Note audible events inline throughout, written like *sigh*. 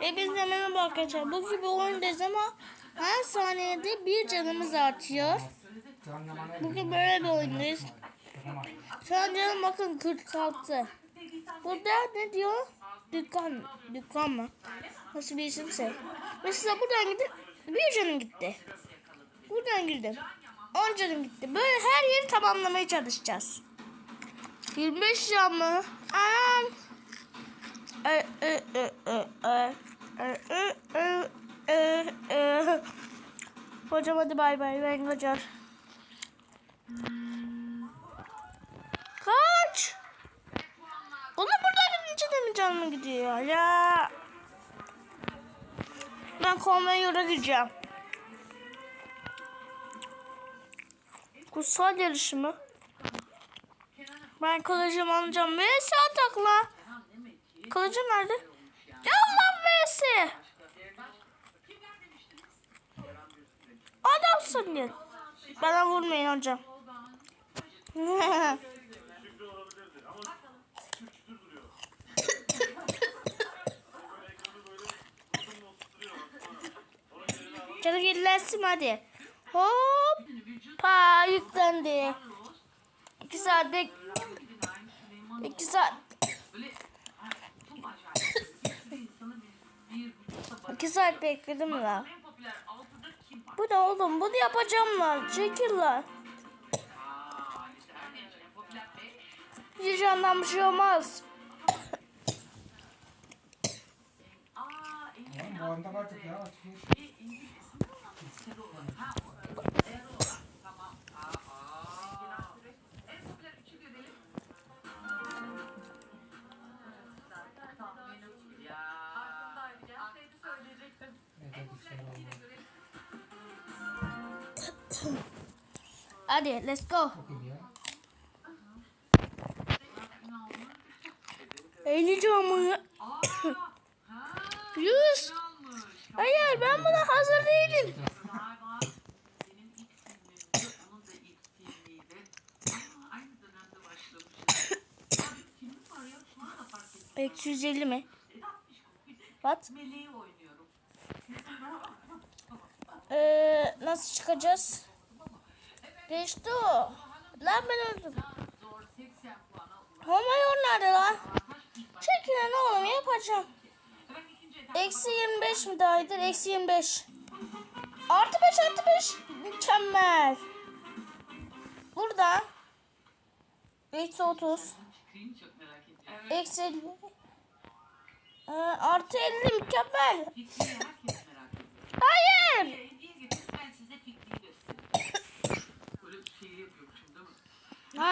Ve biz de merhaba arkadaşlar. Bu gibi oyundayız ama her saniyede bir canımız artıyor. Bugün böyle bir oyundayız. Şu an canım bakın 46. Burada ne diyor? Dükkan. Dükkan mı? Nasıl bir isimse. Mesela buradan gidip bir canım gitti. Buradan girdim. 10 canım gitti. Böyle her yeri tamamlamaya çalışacağız. 25 can mı? Anam. Hocam hadi bay bay ben kaçar. Kaç. Oğlum buradan gidince mi canım gidiyor ya? Ben konveyöre gideceğim. Kutsal yarışı mı? Ben kılıcımı alacağım. VS atakla. Kılıcım nerede? Ya lan VS. Adamsın ya. Bana vurmayın hocam. *laughs* Canı gerilensin hadi. Hop. Pa yüklendi. İki saatte iki saat iki saat bekledim la. Bu ne oğlum? Bunu yapacağım lan. Çekil lan. Hiç candan bir şey olmaz. Bu anda artık ya. Hadi let's go. 50 camı. 100. Hayır ben buna hazır değilim. *coughs* Eksi 150 mi? What? Ee, nasıl çıkacağız? Geçti o. Lan ben öldüm. Homayor nerede lan? Çekilin oğlum yapacağım. Eksi 25 mi daha iyidir? Eksi 25. Artı 5 artı 5. Mükemmel. Burada. Eksi 30. Eksi 50. Ee, artı 50 mükemmel. Hayır.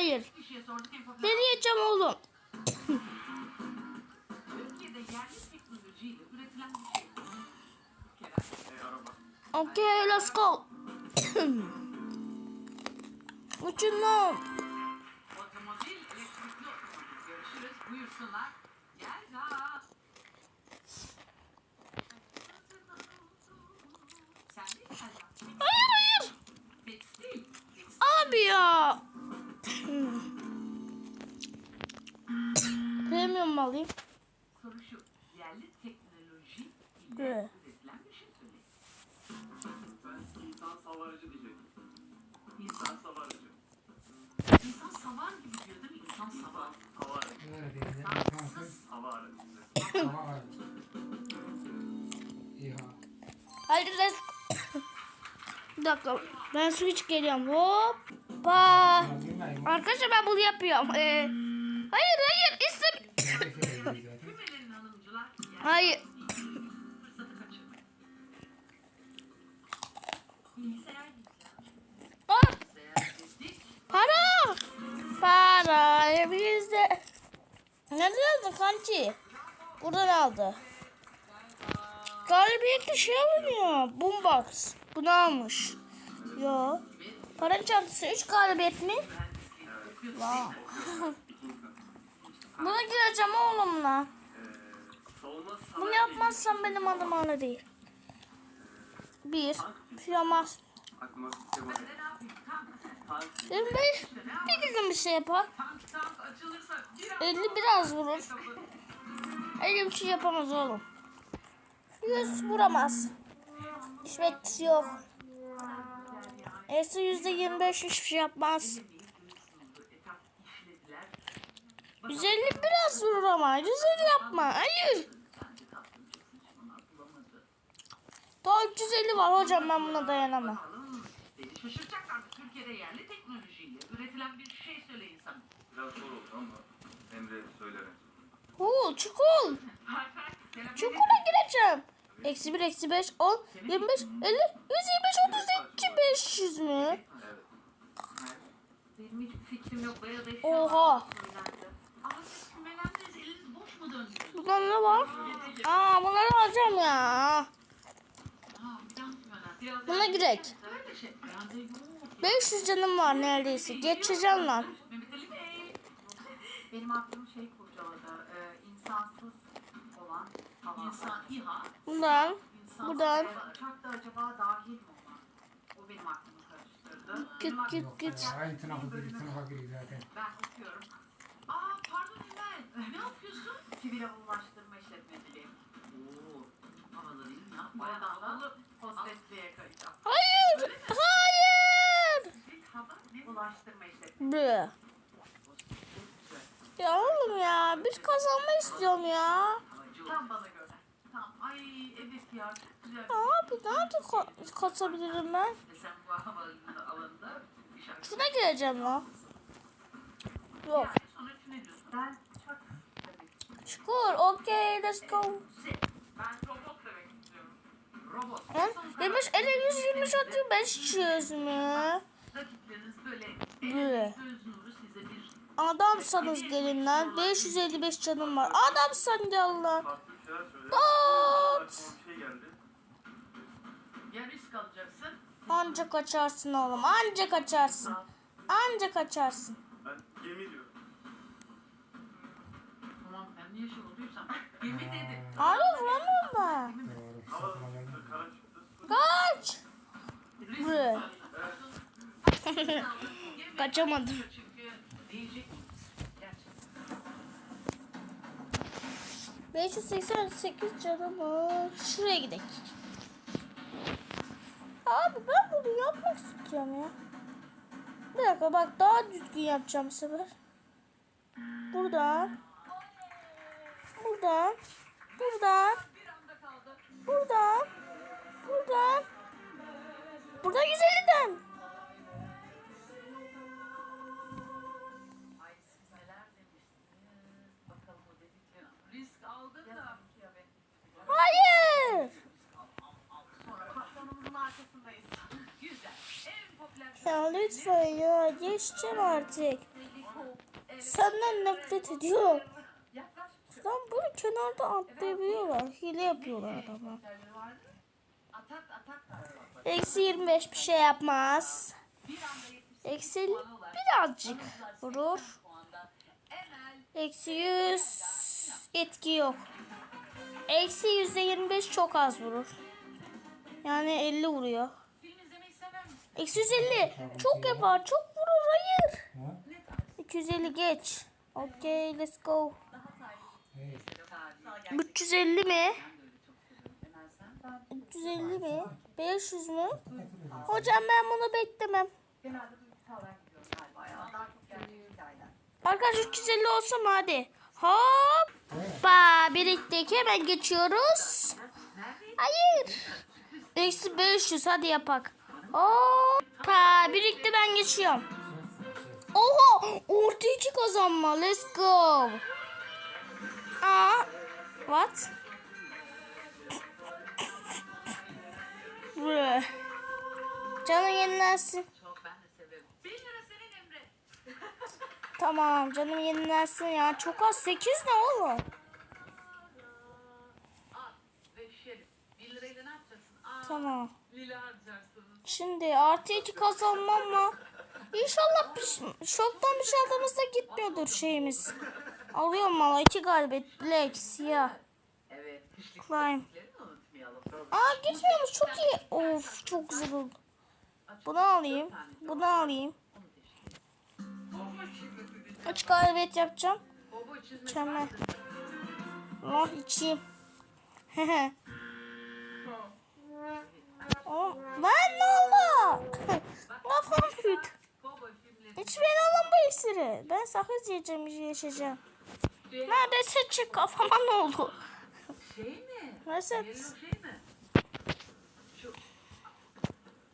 Hayır. Deneyeceğim oğlum. Okay, let's go. Uçun lan. Otomobil elektrikli otomobil. Görüşürüz. Buyursunlar. Mu alayım? Soru şu. Yerli teknoloji ile üretilen bir şey söyle. Ben insan savarıcı diyecektim. İnsan savarıcı. İnsan savar gibi diyor değil mi? İnsan savar. Savarıcı. Böyle değil. ya. Kanka. Savarıcı. Tamam abi. İyi ha. Hadi let's Bir dakika. Ben su iç geliyorum. Hoppa. Arkadaşlar ben bunu yapıyorum. Ee, hayır hayır istem. Bir şey değil zaten. Kümelerin hanımcılar yer Hayır. dedik. para. Para. Evinizde. Nereden aldın kanki? Buradan aldı. Galibiyetli şey alınıyor. Boombox. Bunu almış. Yo. Para çantası 3 galibiyet mi? Wow. *laughs* Buna gireceğim oğlumla. Bunu yapmazsam benim adım öyle değil. Bir. Tank, 25. Bir gün bir şey yapar. tank, tank açılırsa bir 50 biraz vurur. kapı. Öyle bir şey yapamaz oğlum. Yüz vuramaz. Hiçbir etkisi yok. Yirmi beş hiçbir şey yapmaz. 150 biraz vurur ama. 150 yapma. Hayır. Daha 350 var hocam ben buna dayanamam. Beni şaşıracaklar. Türkiye'de yerli teknolojiyle üretilen bir şey söyle insan. Biraz zor oldu ama Emre söylerim. Oo telefon Çukura gireceğim. Eksi 1, eksi 5, 10, 25, 50, 125, 32, 500 mü? Evet. Benim hiçbir fikrim yok. Veya da Oha. Burada ne var? Aa bunları alacağım ya. Buna girek. Öyle şey. Bende yok. 500 canım var neredeyse. Geçeceğim lan. Benim aklım şey kurcaladı. E, insansız olan hava. İnsan İHA. Buradan. Uçak da acaba dahil mi ona? O benim aklımı karıştırdı. Git git git. Ben okuyorum. Aa pardon Emel. Ne yapıyorsun? Sivil havlulaştırma işletmeciliğim. Oo. Havalı değil mi? Yapma. Oradan da Havalı. hostesliğe kayacağım. Hayır. Hayır. Bir hava ne bu? Ulaştırma işletmeciliği. Bre. Ya oğlum ya. Bir kazanma istiyorum ya. Tam bana göre. Tam. Ay evet ya çok güzel. Abi nerede ka- katabilirim ben? Sen bu alanında. Şuna gireceğim lan. Yok. Şükür. Okay let's go. Şey, ben robot demek istiyorum. Robot. Lan 25, 50, 100, 25, 30, 500 mü? Böyle. Adamsanız gelin lan. 555 canım var. Adamsan gel lan. Dot. Aklıma bir şey geldi. ya risk alacaksın. Anca kaçarsın oğlum. Anca kaçarsın. Anca kaçarsın. Ben gemi diyorum. Tamam ben niye şey olduysam. Gemi dedi. Abi vuramıyorum ben. Kaç. *laughs* Kaçamadım. 588 canım var. Şuraya gidelim. Abi ben bunu yapmak istiyorum ya. Bir dakika bak daha düzgün yapacağım bu sefer. Buradan. Buradan. Buradan. Buradan. Buradan. Buradan 150'den. Ya lütfen ya geçeceğim artık. Senden nefret ediyorum. Lan böyle kenarda atlayabiliyorlar. Hile yapıyorlar atak. Eksi 25 bir şey yapmaz. Bir anda 70 Eksi 50 birazcık vurur. Eksi 100 etki yok. Eksi yüzde 25 çok az vurur. Yani 50 vuruyor. Eksi 150 çok yapar. Çok vurur. Hayır. Ha? 250 geç. Okay let's go. Hey. 350 mi? 350 mi? 500 mü? Hocam ben bunu beklemem. Arkadaş 350 olsa mı hadi? Hoppa biriktik hemen geçiyoruz. Hayır. Eksi 500 hadi yapak. Hoppa birikti ben geçiyorum. Oha orta iki kazanma let's go. Aa what? Bruh. Canın yenilensin. Çok ben de severim. 1000 lira senin Emre. Tamam canım yenilensin ya. Çok az 8 ne oğlum? Al. Ve şerif. 1 lirayla ne yapacaksın? Aa, Tamam. lila harcarsınız. Şimdi artı 2 kazanmam İnşallah bir, şoktan bir şey aldığımızda gitmiyordur şeyimiz. Alıyorum valla 2 galibiyet. Black, siyah. Evet. Climb. Aa gitmiyormuş çok iyi. Of çok güzel oldu. Bunu alayım. Bunu alayım. Kaç galibiyet yapacağım? Mükemmel. Oh içeyim. *laughs* lan ne oldu? Kafam. Kovboy filmleri İçmeyin oğlum bu iksiri. Ben sakız yiyeceğim, yaşayacağım. Neredeyse çık kafama ne oldu? şey mi? Reset.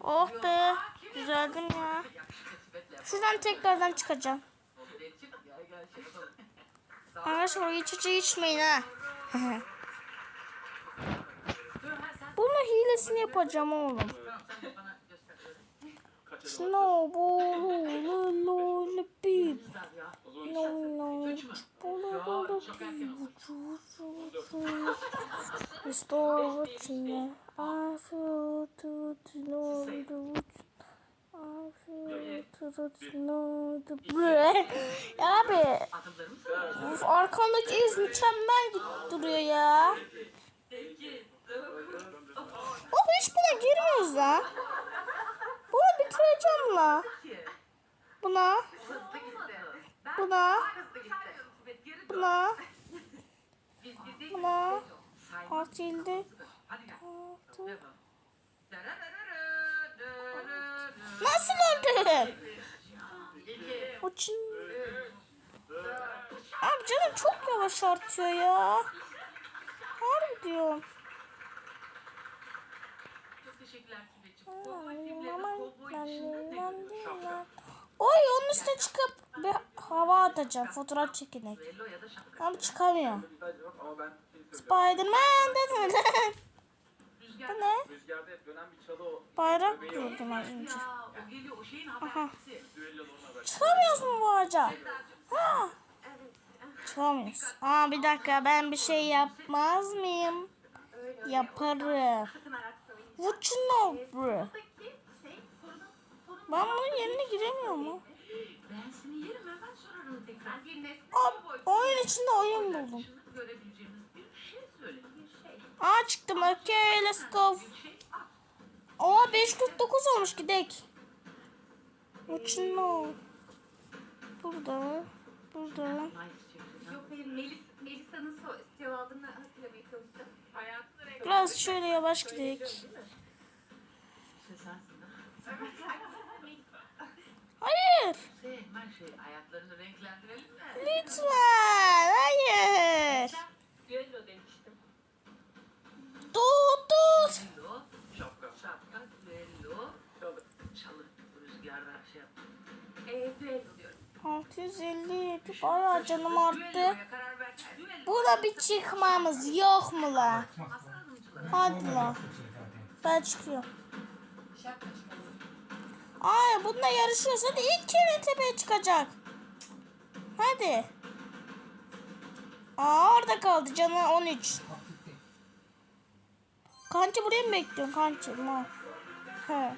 Oh be. Düzeldim ya. Şuradan tekrardan çıkacağım. Arkadaşlar içeceği içmeyin ha. *laughs* Dur ha sen Bunun hilesini yapacağım oğlum. Snowball. Güzel ya. No, no. Restore watching I feel to to know the woods. I feel to to know the Bre. Ya abi. Arkandaki iz mükemmel duruyor ya. Lan. Bunu bitireceğim la. Buna, buna, buna, buna. Devam. Nasıl? İki. Uçun. Abi canım çok yavaş artıyor ya. Harbi diyorum. Oy onun üstüne çıkıp bir hava atacağım. Fotoğraf çekinek. Ama çıkamıyor. Spiderman dedim. Bu ne? Bayrak gördüm az önce. Habercisi. Çıkamıyoruz mu bu ağaca? Ha. Çıkamıyoruz. Aa bir dakika ben bir şey yapmaz mıyım? Yaparım. What you know bro? Ben bunun yerine giremiyorum mu? Ben seni yerim hemen sorarım tekrar. Abi oyun içinde oyun buldum. Aa çıktım okay let's go. Oha 5.49 olmuş gidek. What you know? Burada. Burada. Yok hayır Melis, Melisa'nın cevabını hatırlamaya çalışacağım. Hayatını renk. Biraz şöyle yavaş mi? Hayır. Lütfen. Hayır. Dur dur. Diyorum. 657 bayağı canım arttı. Buna bir çıkmamız yok mu la? Hadi la. Ben çıkıyorum. Ay bununla yarışıyoruz. Hadi ilk kim tepeye çıkacak? Hadi. Aa orada kaldı canı 13. Bak gitti. Kanki buraya mı bekliyorsun kanki? Ma. He.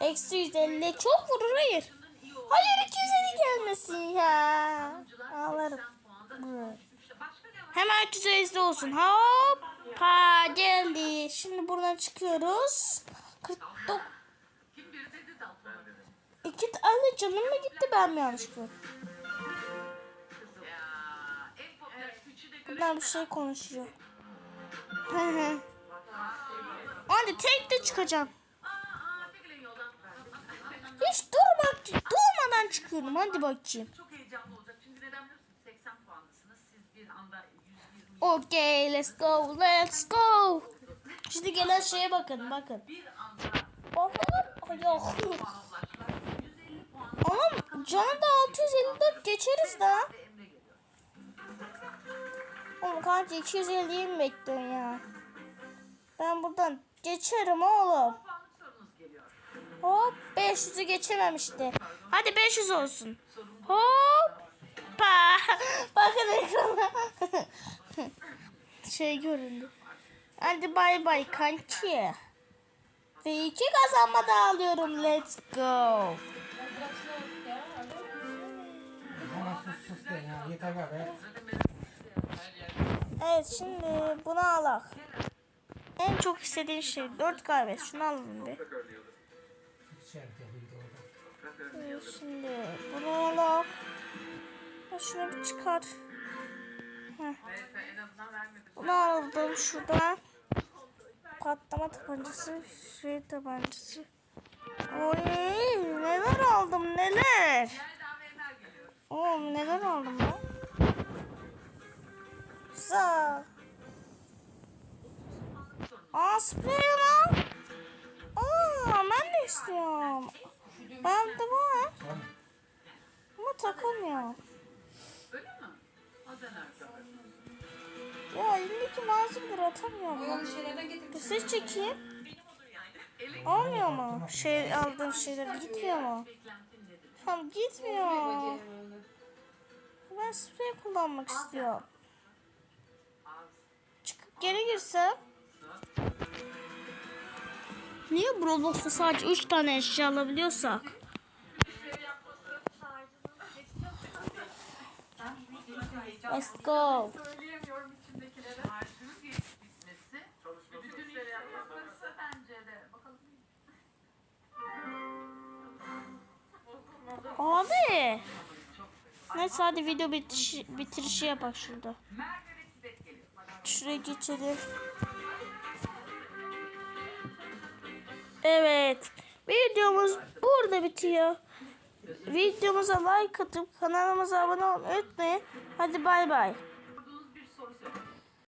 Eksi 150 çok vurur. Hayır 250 gelmesin ya. Ağlarım. Evet. Hemen 250 olsun. Hop. Ha geldi. Şimdi buradan çıkıyoruz. 49. Kim bir dedi de atma. İki tane canım mı gitti ben mi yanlış gördüm? Bunlar bir şey konuşuyor. *laughs* Hadi tek de çıkacağım. Hiç durmak, durmadan çıkıyorum. Hadi bakayım. Çok heyecanlı olacak. Çünkü neden biliyor musun? 80 puandasınız. Siz bir anda 120 Okay, let's go, let's go. Şimdi gelen şeye bakın, bakın. ay yok. puan ulaştılar. 150 puan Oğlum canı da 654 geçeriz geliyor. Oğlum kanka 250'yi mi bekliyorsun ya? Ben buradan geçerim oğlum. Hop 500'ü geçememişti. Hadi 500 olsun. Hoppa. *laughs* Bakın ekrana. Şey göründü. Hadi bay bay kanki. Ve iki kazanma da alıyorum. Let's go. Evet şimdi bunu alak. En çok istediğin şey 4 kaybet. Şunu alalım bir. Şimdi bunu alak. şunu bir çıkar. Bunu aldım şuradan. Patlama tabancası, şey tabancası. Oy neler aldım neler. Oğlum neler aldım lan? Güzel. Aa sprey lan. Aa ben de istiyorum. Ben var. Ama takamıyorum. Ya elimdeki malzemeleri atamıyorum. Boyalı şeylerden getirmiş. Ses çekeyim. Olmuyor mu? Şey aldığım şeyler gitmiyor mu? Tamam gitmiyor. Ben sprey kullanmak istiyorum. Çıkıp geri girsem. Niye Roblox'ta sadece 3 tane eşya alabiliyorsak? De. Bakalım. Abi. Neyse hadi video bitiş, bitirişi yapak şurada. Şuraya geçelim. Evet. Videomuz burada bitiyor. Videomuza like atıp kanalımıza abone olmayı unutmayın. Hadi bay bay.